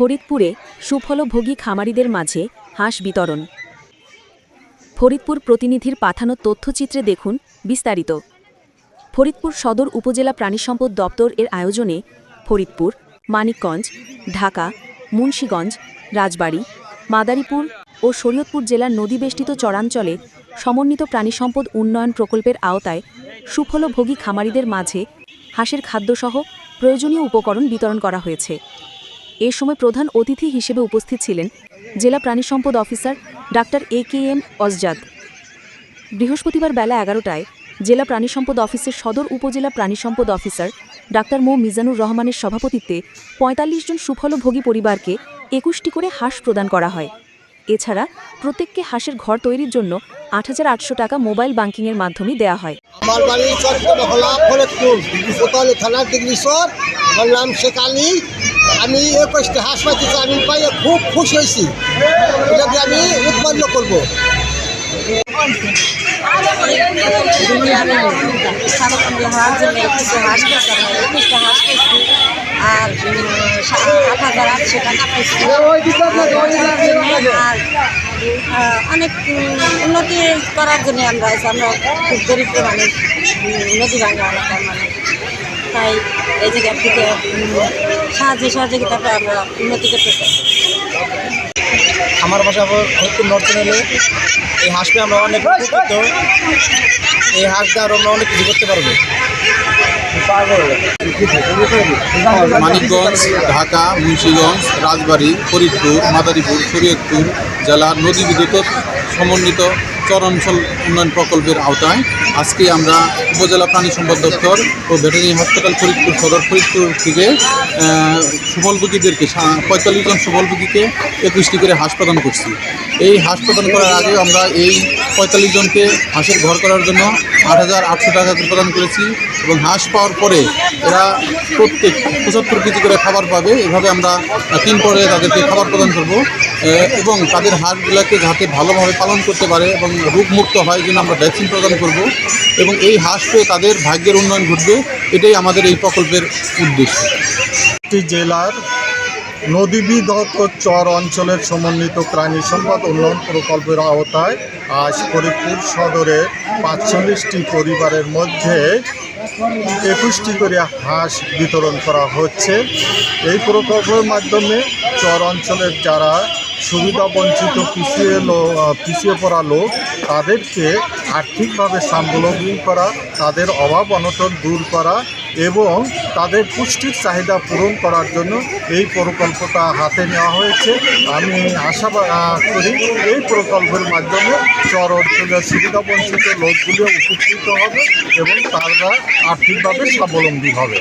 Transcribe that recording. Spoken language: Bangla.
ফরিদপুরে সুফলভোগী খামারিদের মাঝে হাঁস বিতরণ। ফরিদপুর প্রতিনিধির পাঠানো তথ্যচিত্রে দেখুন বিস্তারিত। ফরিদপুর সদর উপজেলা প্রাণিসম্পদ দপ্তর এর আয়োজনে ফরিদপুর, মানিকগঞ্জ, ঢাকা, মুন্সীগঞ্জ, রাজবাড়ী, মাদারীপুর ও শরীয়তপুর জেলার নদীবেষ্টিত চরাঞ্চলে সমন্বিত প্রাণিসম্পদ উন্নয়ন প্রকল্পের আওতায় সুফলভোগী খামারিদের মাঝে হাঁসের খাদ্যসহ প্রয়োজনীয় উপকরণ বিতরণ করা হয়েছে। এ সময় প্রধান অতিথি হিসেবে উপস্থিত ছিলেন জেলা প্রাণিসম্পদ officer doctor A K M অজজাদ। বৃহস্পতিবার বেলা এগারোটায় জেলা প্রাণিসম্পদ অফিসের সদর উপজেলা প্রাণিসম্পদ অফিসার ডাক্তার মো মিজানুর রহমানের সভাপতিত্বে পঁয়তাল্লিশ জন সুফলভোগী পরিবারকে একুশটি করে হাঁস প্রদান করা হয়। এছাড়া প্রত্যেককে হাঁসের ঘর তৈরির জন্য আট হাজার আটশো টাকা মোবাইল ব্যাংকিংয়ের মাধ্যমে দেওয়া হয়। আমার বাড়ি থানার নাম শেখ আলী। আমি একুশটা হাঁস পাইতেছি, আমি পাই খুব খুশি হয়েছি এটাকে আমি উৎপন্ন করব। অনেক উন্নতি করার জন্য আমরা আমরা খুব দরিদ্র মানুষ নদী ভাঙা এলাকার মানুষ। তাই এই যে থেকে সাহায্য সহযোগিতাটা আমরা উন্নতি করতে চাই। আমার বাসা হচ্ছে নর্থ চ্যানেলে এই হাঁসটা আমরা অনেক উপকৃত। এই হাঁস দিয়ে আরও আমরা অনেক কিছু করতে পারব। মানিকগঞ্জ, ঢাকা, মুন্সীগঞ্জ, রাজবাড়ী, ফরিদপুর, মাদারীপুর, শরীয়তপুর জেলার নদী বিদ্যুৎ সমন্বিত চরাঞ্চল উন্নয়ন প্রকল্পের আওতায় আজকে আমরা উপজেলা প্রাণী সম্পদ দপ্তর ও ভেটেরিনারি হসপিটাল ফরিদপুর সদর ফরিদপুর থেকে সুফলভোগীদেরকে পঁয়তাল্লিশ জন সুফলভোগীকে একুশটি করে হাঁস প্রদান করছি। এই হাঁস প্রদান করার আগে আমরা এই পঁয়তাল্লিশ জনকে হাঁসের ঘর করার জন্য আট হাজার আটশো টাকা প্রদান করেছি এবং হাঁস পাওয়ার পরে এরা প্রত্যেক পঁচাত্তর কেজি করে খাবার পাবে। এভাবে আমরা তিন পরে তাদেরকে খাবার প্রদান করব। এবং তাদের হাঁসগুলোকে যাতে ভালোভাবে পালন করতে পারে এবং রোগমুক্ত হয় জন্য আমরা ভ্যাকসিন প্রদান করব। এবং এই হাঁস পেয়ে তাদের ভাগ্যের উন্নয়ন ঘটবে, এটাই আমাদের এই প্রকল্পের উদ্দেশ্য। জেলার নদীবিধত চর অঞ্চলের সমন্বিত প্রাণী সম্পদ উন্নয়ন প্রকল্পের আওতায় আজ ফরিদপুর সদরের পাঁচচল্লিশটি পরিবারের মধ্যে একুশটি করে হাঁস বিতরণ করা হচ্ছে। এই প্রকল্পের মাধ্যমে চর অঞ্চলের যারা সুবিধা বঞ্চিত পিছিয়ে পিছিয়ে পড়া লোক, তাদেরকে আর্থিকভাবে স্বাবলম্বী করা, তাদের অভাব অনটন দূর করা এবং তাদের পুষ্টির চাহিদা পূরণ করার জন্য এই প্রকল্পটা হাতে নেওয়া হয়েছে। আমি আশা করি এই প্রকল্পের মাধ্যমে চর অঞ্চলের সুবিধা বঞ্চিত লোকগুলিও উপকৃত হবে এবং তারা আর্থিকভাবে স্বাবলম্বী হবে।